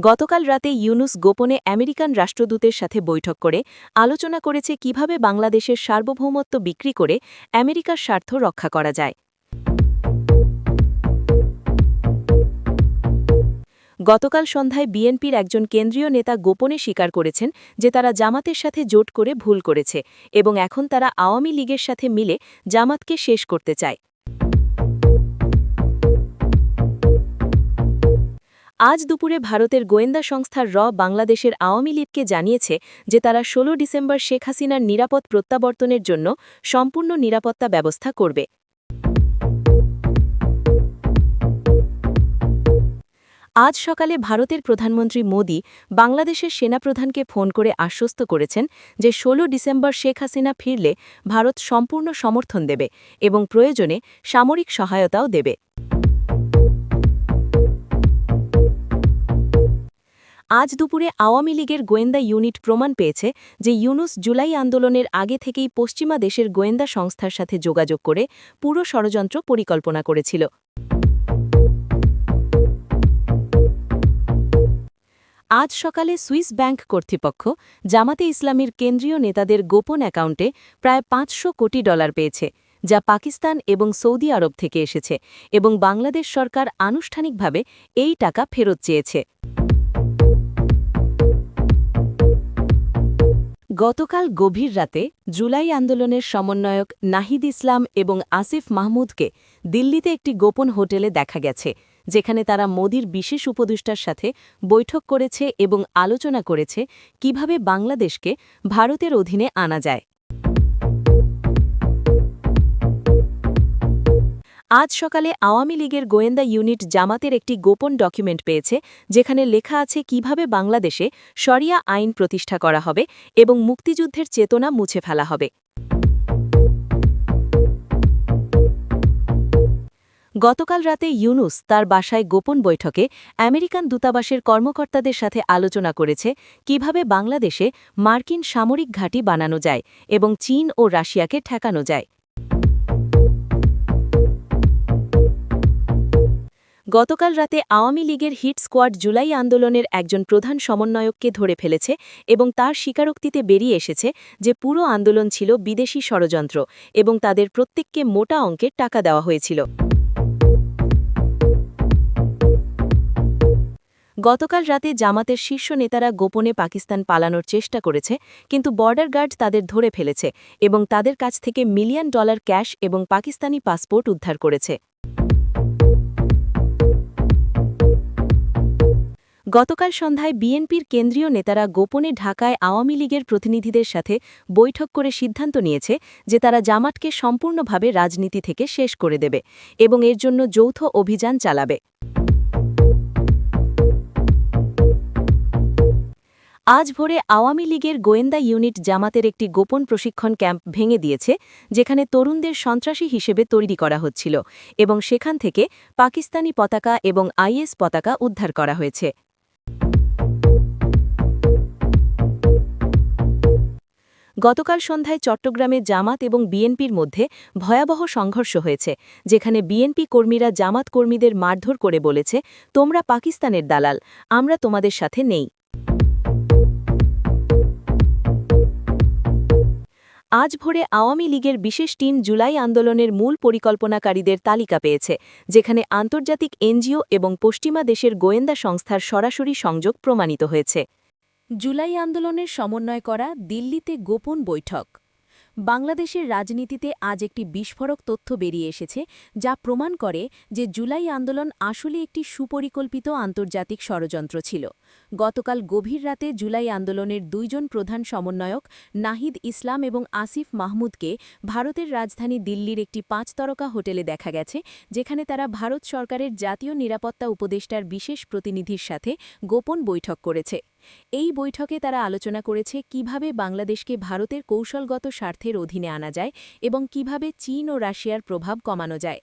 গতকাল রাতে ইউনুস গোপনে আমেরিকান রাষ্ট্রদূতের সাথে বৈঠক করে আলোচনা করেছে কীভাবে বাংলাদেশের সার্বভৌমত্ব বিক্রি করে আমেরিকার স্বার্থ রক্ষা করা যায়। গতকাল সন্ধ্যায় বিএনপির একজন কেন্দ্রীয় নেতা গোপনে স্বীকার করেছেন যে তারা জামাতের সাথে জোট করে ভুল করেছে এবং এখন তারা আওয়ামী লীগের সাথে মিলে জামাতকে শেষ করতে চায়। আজ দুপুরে ভারতের গোয়েন্দা সংস্থার র বাংলাদেশের আওয়ামী লীগকে জানিয়েছে যে তারা ১৬ ডিসেম্বর শেখ হাসিনার নিরাপদ প্রত্যাবর্তনের জন্য সম্পূর্ণ নিরাপত্তা ব্যবস্থা করবে। আজ সকালে ভারতের প্রধানমন্ত্রী মোদি বাংলাদেশের সেনাপ্রধানকে ফোন করে আশ্বস্ত করেছেন যে ১৬ ডিসেম্বর শেখ হাসিনা ফিরলে ভারত সম্পূর্ণ সমর্থন দেবে এবং প্রয়োজনে সামরিক সহায়তাও দেবে। আজ দুপুরে আওয়ামী লীগের গোয়েন্দা ইউনিট প্রমাণ পেয়েছে যে ইউনুস জুলাই আন্দোলনের আগে থেকেই পশ্চিমা দেশের গোয়েন্দা সংস্থার সাথে যোগাযোগ করে পুরো ষড়যন্ত্র পরিকল্পনা করেছিল। আজ সকালে সুইস ব্যাংক কর্তৃপক্ষ জামাতে ইসলামীর কেন্দ্রীয় নেতাদের গোপন অ্যাকাউন্টে প্রায় পাঁচশো কোটি ডলার পেয়েছে, যা পাকিস্তান এবং সৌদি আরব থেকে এসেছে এবং বাংলাদেশ সরকার আনুষ্ঠানিকভাবে এই টাকা ফেরত চেয়েছে। গতকাল গভীর রাতে জুলাই আন্দোলনের সমন্বয়ক নাহিদ ইসলাম এবং আসিফ মাহমুদকে দিল্লিতে একটি গোপন হোটেলে দেখা গেছে, যেখানে তারা মোদির বিশেষ উপদেষ্টার সাথে বৈঠক করেছে এবং আলোচনা করেছে কীভাবে বাংলাদেশকে ভারতের অধীনে আনা যায়। আজ সকালে আওয়ামী লীগের গোয়েন্দা ইউনিট জামাতের একটি গোপন ডকুমেন্ট পেয়েছে, যেখানে লেখা আছে কীভাবে বাংলাদেশে সরিয়া আইন প্রতিষ্ঠা করা হবে এবং মুক্তিযুদ্ধের চেতনা মুছে ফেলা হবে। গতকাল রাতে ইউনুস তার বাসায় গোপন বৈঠকে আমেরিকান দূতাবাসের কর্মকর্তাদের সাথে আলোচনা করেছে কীভাবে বাংলাদেশে মার্কিন সামরিক ঘাঁটি বানানো যায় এবং চীন ও রাশিয়াকে ঠেকানো যায়। গতকাল রাতে আওয়ামী লীগের হিট স্কোয়াড জুলাই আন্দোলনের একজন প্রধান সমন্বয়ককে ধরে ফেলেছে এবং তার স্বীকারোক্তিতে বেরিয়ে এসেছে যে পুরো আন্দোলন ছিল বিদেশি ষড়যন্ত্র এবং তাদের প্রত্যেককে মোটা অঙ্কের টাকা দেওয়া হয়েছিল। গতকাল রাতে জামাতের শীর্ষ নেতারা গোপনে পাকিস্তান পালানোর চেষ্টা করেছে, কিন্তু বর্ডার গার্ড তাদের ধরে ফেলেছে এবং তাদের কাছ থেকে মিলিয়ন ডলার ক্যাশ এবং পাকিস্তানি পাসপোর্ট উদ্ধার করেছে। গতকাল সন্ধ্যায় বিএনপির কেন্দ্রীয় নেতারা গোপনে ঢাকায় আওয়ামী লীগের প্রতিনিধিদের সাথে বৈঠক করে সিদ্ধান্ত নিয়েছে যে তারা জামাতকে সম্পূর্ণভাবে রাজনীতি থেকে শেষ করে দেবে এবং এর জন্য যৌথ অভিযান চালাবে। আজ ভোরে আওয়ামী লীগের গোয়েন্দা ইউনিট জামাতের একটি গোপন প্রশিক্ষণ ক্যাম্প ভেঙে দিয়েছে, যেখানে তরুণদের সন্ত্রাসী হিসেবে তৈরি করা হচ্ছিল এবং সেখান থেকে পাকিস্তানি পতাকা এবং আইএস পতাকা উদ্ধার করা হয়েছে। গতকাল সন্ধ্যায় চট্টগ্রামে জামাত এবং বিএনপির মধ্যে ভয়াবহ সংঘর্ষ হয়েছে, যেখানে বিএনপি কর্মীরা জামাত কর্মীদের মারধর করে বলেছে, তোমরা পাকিস্তানের দালাল, আমরা তোমাদের সাথে নেই। আজ ভোরে আওয়ামী লীগের বিশেষ টিম জুলাই আন্দোলনের মূল পরিকল্পনাকারীদের তালিকা পেয়েছে, যেখানে আন্তর্জাতিক এনজিও এবং পশ্চিমা দেশের গোয়েন্দা সংস্থার সরাসরি সংযোগ প্রমাণিত হয়েছে। জুলাই আন্দোলনের সমন্বয় করা দিল্লিতে গোপন বৈঠক। বাংলাদেশের রাজনীতিতে আজ একটি বিস্ফোরক তথ্য বেরিয়ে এসেছে, যা প্রমাণ করে যে জুলাই আন্দোলন আসলে একটি সুপরিকল্পিত আন্তর্জাতিক ষড়যন্ত্র ছিল। গতকাল গভীর রাতে জুলাই আন্দোলনের দুইজন প্রধান সমন্বয়ক নাহিদ ইসলাম এবং আসিফ মাহমুদকে ভারতের রাজধানী দিল্লির একটি পাঁচ তরকা হোটেলে দেখা গেছে, যেখানে তারা ভারত সরকারের জাতীয় নিরাপত্তা উপদেষ্টার বিশেষ প্রতিনিধির সাথে গোপন বৈঠক করেছে। এই বৈঠকে তারা আলোচনা করেছে কীভাবে বাংলাদেশকে ভারতের কৌশলগত স্বার্থের অধীনে আনা যায় এবং কীভাবে চীন ও রাশিয়ার প্রভাব কমানো যায়।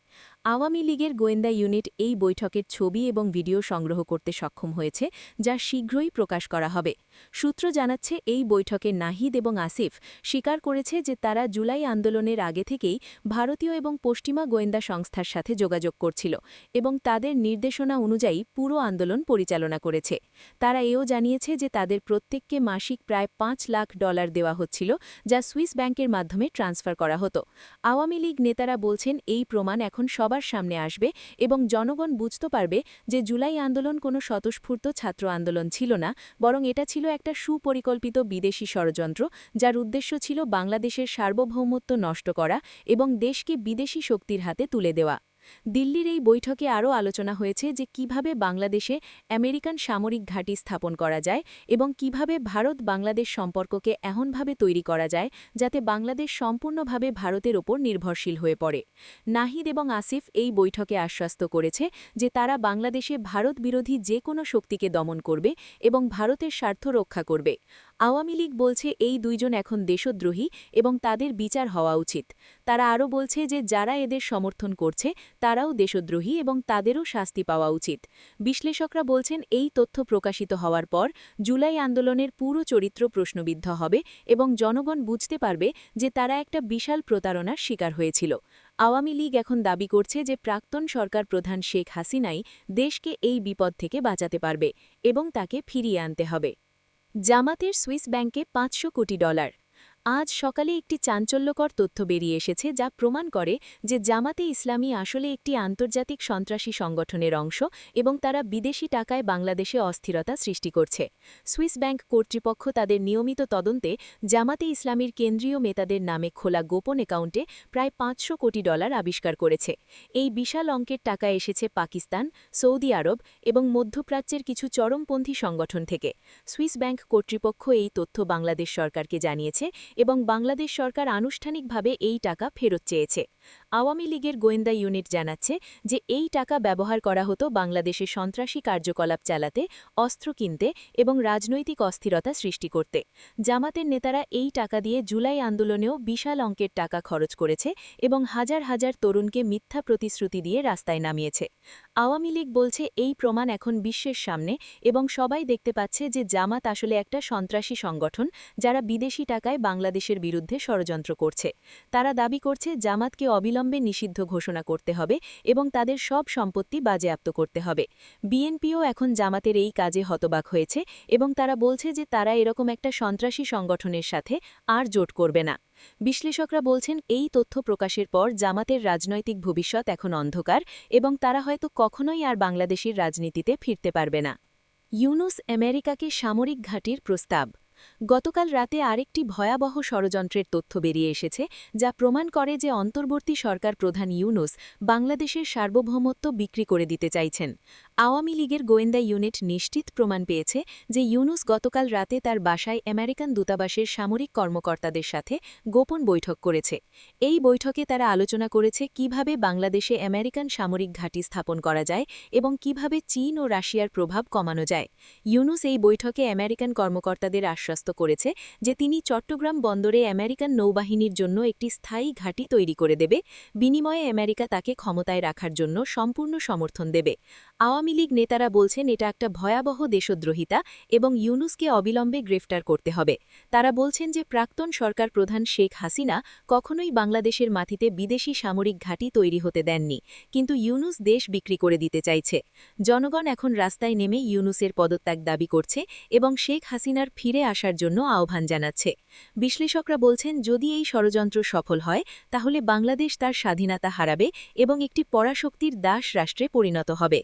আওয়ামী লীগের গোয়েন্দা ইউনিট এই বৈঠকের ছবি এবং ভিডিও সংগ্রহ করতে সক্ষম হয়েছে, যা শীঘ্রই প্রকাশ করা হবে। সূত্র জানাচ্ছে, এই বৈঠকে নাহিদ এবং আসিফ স্বীকার করেছে যে তারা জুলাই আন্দোলনের আগে থেকেই ভারতীয় এবং পশ্চিমা গোয়েন্দা সংস্থার সাথে যোগাযোগ করছিল এবং তাদের নির্দেশনা অনুযায়ী পুরো আন্দোলন পরিচালনা করেছে। তারা এও জানিয়েছে যে তাদের প্রত্যেককে মাসিক প্রায় পাঁচ লাখ ডলার দেওয়া হচ্ছিল, যা সুইস ব্যাংকের মাধ্যমে ট্রান্সফার করা হতো। আওয়ামী লীগ নেতারা বলছেন, এই প্রমাণ এখন সবার সামনে আসবে এবং জনগণ বুঝতে পারবে যে জুলাই আন্দোলন কোনো স্বতঃস্ফূর্ত ছাত্র আন্দোলন ছিল না, বরং এটা ছিল একটা সুপরিকল্পিত বিদেশি ষড়যন্ত্র যার উদ্দেশ্য ছিল বাংলাদেশের সার্বভৌমত্ব নষ্ট করা এবং দেশকে বিদেশি শক্তির হাতে তুলে দেওয়া। দিল্লির এই বৈঠকে আরও আলোচনা হয়েছে যে কীভাবে বাংলাদেশে আমেরিকান সামরিক ঘাঁটি স্থাপন করা যায় এবং কীভাবে ভারত বাংলাদেশ সম্পর্ককে এমনভাবে তৈরি করা যায় যাতে বাংলাদেশ সম্পূর্ণভাবে ভারতের ওপর নির্ভরশীল হয়ে পড়ে। নাহিদ এবং আসিফ এই বৈঠকে আশ্বস্ত করেছে যে তারা বাংলাদেশে ভারত বিরোধী যে কোনো শক্তিকে দমন করবে এবং ভারতের স্বার্থ রক্ষা করবে। আওয়ামী লীগ বলছে এই দুইজন এখন দেশদ্রোহী এবং তাদের বিচার হওয়া উচিত। তারা আরও বলছে যে যারা এদের সমর্থন করছে, তারাও দেশদ্রোহী এবং তাদেরও শাস্তি পাওয়া উচিত। বিশ্লেষকরা বলছেন এই তথ্য প্রকাশিত হওয়ার পর জুলাই আন্দোলনের পুরো চরিত্র প্রশ্নবিদ্ধ হবে এবং জনগণ বুঝতে পারবে যে তারা একটা বিশাল প্রতারণার শিকার হয়েছিল। আওয়ামী লীগ এখন দাবি করছে যে প্রাক্তন সরকার প্রধান শেখ হাসিনাই দেশকে এই বিপদ থেকে বাঁচাতে পারবে এবং তাকে ফিরিয়ে আনতে হবে। জামাতের সুইস ব্যাংকে পাঁচশো কোটি ডলার। আজ সকালে একটি চাঞ্চল্যকর তথ্য বেরিয়ে এসেছে যা প্রমাণ করে যে জামাতে ইসলামী আসলে একটি আন্তর্জাতিক সন্ত্রাসী সংগঠনের অংশ এবং তারা বিদেশি টাকায় বাংলাদেশে অস্থিরতা সৃষ্টি করছে। সুইস ব্যাংক কর্তৃপক্ষ তাদের নিয়মিত তদন্তে জামাতে ইসলামীর কেন্দ্রীয় নেতাদের নামে খোলা গোপন অ্যাকাউন্টে প্রায় পাঁচশো কোটি ডলার আবিষ্কার করেছে। এই বিশাল অঙ্কের টাকা এসেছে পাকিস্তান, সৌদি আরব এবং মধ্যপ্রাচ্যের কিছু চরমপন্থী সংগঠন থেকে। সুইস ব্যাংক কর্তৃপক্ষ এই তথ্য বাংলাদেশ সরকারকে জানিয়েছে এবং বাংলাদেশ সরকার আনুষ্ঠানিকভাবে এই টাকা ফেরত চেয়েছে। আওয়ামী লীগের গোয়েন্দা ইউনিট জানাচ্ছে যে এই টাকা ব্যবহার করা হতো বাংলাদেশে সন্ত্রাসী কার্যকলাপ চালাতে, অস্ত্র কিনতে এবং রাজনৈতিক অস্থিরতা সৃষ্টি করতে। জামাতের নেতারা এই টাকা দিয়ে জুলাই আন্দোলনেও বিশাল অঙ্কের টাকা খরচ করেছে এবং হাজার হাজার তরুণকে মিথ্যা প্রতিশ্রুতি দিয়ে রাস্তায় নামিয়েছে। আওয়ামী লীগ বলছে এই প্রমাণ এখন বিশ্বের সামনে এবং সবাই দেখতে পাচ্ছে যে জামাত আসলে একটা সন্ত্রাসী সংগঠন যারা বিদেশি টাকায় বাংলাদেশের বিরুদ্ধে ষড়যন্ত্র করছে। তারা দাবি করছে জামাতকে অবিলম্বে নিষিদ্ধ ঘোষণা করতে হবে এবং তাদের সব সম্পত্তি বাজেয়াপ্ত করতে হবে। বিএনপিও এখন জামাতের এই কাজে হতবাক হয়েছে এবং তারা বলছে যে তারা এরকম একটা সন্ত্রাসী সংগঠনের সাথে আর জোট করবে না। বিশ্লেষকরা বলছেন এই তথ্য প্রকাশের পর জামাতের রাজনৈতিক ভবিষ্যৎ এখন অন্ধকার এবং তারা হয়তো কখনোই আর বাংলাদেশের রাজনীতিতে ফিরতে পারবে না। ইউনুস আমেরিকাকে সামরিক ঘাঁটির প্রস্তাব। গতকাল রাতে আরেকটি ভয়াবহ ষড়যন্ত্রের তথ্য বেরিয়ে এসেছে, যা প্রমাণ করে যে অন্তর্বর্তী সরকার প্রধান ইউনুস বাংলাদেশের সার্বভৌমত্ব বিক্রি করে দিতে চাইছেন। আওয়ামী লীগের গোয়েন্দা ইউনিট নিশ্চিত প্রমাণ পেয়েছে যে ইউনুস গতকাল রাতে তার বাসায় আমেরিকান দূতাবাসের সামরিক কর্মকর্তাদের সাথে গোপন বৈঠক করেছে। এই বৈঠকে তারা আলোচনা করেছে কীভাবে বাংলাদেশে আমেরিকান সামরিক ঘাঁটি স্থাপন করা যায় এবং কীভাবে চীন ও রাশিয়ার প্রভাব কমানো যায়। ইউনুস এই বৈঠকে আমেরিকান কর্মকর্তাদের আশ্বস্ত করেছে যে তিনি চট্টগ্রাম বন্দরে আমেরিকান নৌবাহিনীর জন্য একটি স্থায়ী ঘাঁটি তৈরি করে দেবে, বিনিময়ে আমেরিকা তাকে ক্ষমতায় রাখার জন্য সম্পূর্ণ সমর্থন দেবে। আওয়ামী লীগ নেতারা বলছেন এটা একটা ভয়াবহ দেশদ্রোহিতা এবং ইউনুসকে অবিলম্বে গ্রেফতার করতে হবে। তারা বলছেন যে প্রাক্তন সরকার প্রধান শেখ হাসিনা কখনোই বাংলাদেশের মাটিতে বিদেশি সামরিক ঘাঁটি তৈরি হতে দেননি, কিন্তু ইউনুস দেশ বিক্রি করে দিতে চাইছে। জনগণ এখন রাস্তায় নেমে ইউনুসের পদত্যাগ দাবি করছে এবং শেখ হাসিনার ফিরে আসার জন্য আহ্বান জানাচ্ছে। বিশ্লেষকরা বলছেন, যদি এই ষড়যন্ত্র সফল হয়, তাহলে বাংলাদেশ তার স্বাধীনতা হারাবে এবং একটি পরাশক্তির দাস রাষ্ট্রে পরিণত হবে।